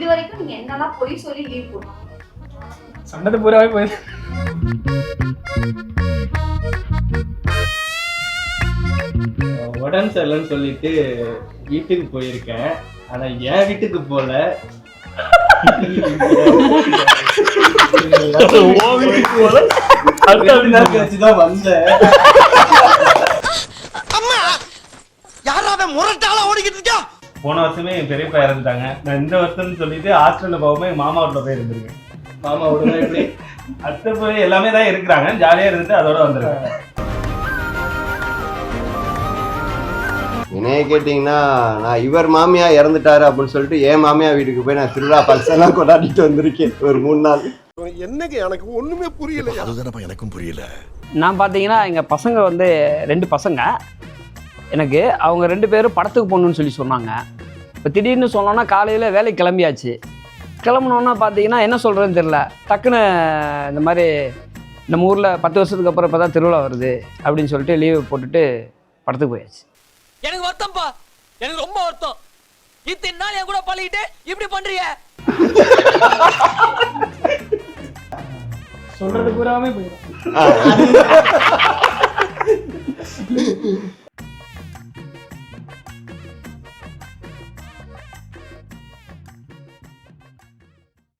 இது வரைக்கும் நீங்க என்னெல்லாம் பொய் சொல்லி லீவ் போட்டீங்க சொன்னது பூராவே போய். உடம்பு சரியில்லைன்னு சொல்லிட்டு வீட்டுக்கு போயிருக்கேன். ஆனா என் வீட்டுக்கு போல ரெண்டு நாள் கழிச்சுதான் வந்தேன். போன வருஷமே என் பெரியப்பா இறந்துட்டாங்க. நான் இந்த வருஷம்னு சொல்லிட்டு ஹாஸ்டல்ல போகாம என் மாமா வீட்டுல போய் இருந்திருக்கேன். மாமா எப்படி? அத்தை போய் எல்லாமே தான் இருக்கிறாங்க. ஜாலியா இருந்துட்டு அதோட வந்துருக்கேன். என்னைய கேட்டிங்கன்னா நான் இவர் மாமியா இறந்துட்டாரு அப்படின்னு சொல்லிட்டு என் மாமியா வீட்டுக்கு போய் நான் திருவிழா பல்செல்லாம் கொண்டாடிட்டு வந்திருக்கேன். ஒரு மூணு நாள். என்னங்க எனக்கு ஒண்ணுமே புரியல அதுதானப்பா எனக்கும் புரியல. நான் பார்த்தீங்கன்னா எங்கள் பசங்க வந்து ரெண்டு பசங்க. எனக்கு அவங்க ரெண்டு பேரும் படத்துக்கு போகணுன்னு சொல்லி சொன்னாங்க. இப்போ திடீர்னு சொன்னோன்னா காலையில் வேலைக்கு கிளம்பியாச்சு. கிளம்புனோன்னா பார்த்தீங்கன்னா என்ன சொல்கிறதுன்னு தெரில டக்குன்னு இந்த மாதிரி நம்ம ஊரில் பத்து வருஷத்துக்கு அப்புறம் இப்போ தான் திருவிழா வருது அப்படின்னு சொல்லிட்டு லீவு போட்டுட்டு படத்துக்கு போயாச்சு. எனக்கு வருத்தம்ப்பா எனக்கு ரொம்ப வருத்தம். இத்தனை நாள் என் கூட பழகிட்டு இப்படி பண்றீங்க? சொல்றது பூராவே போயிடும்.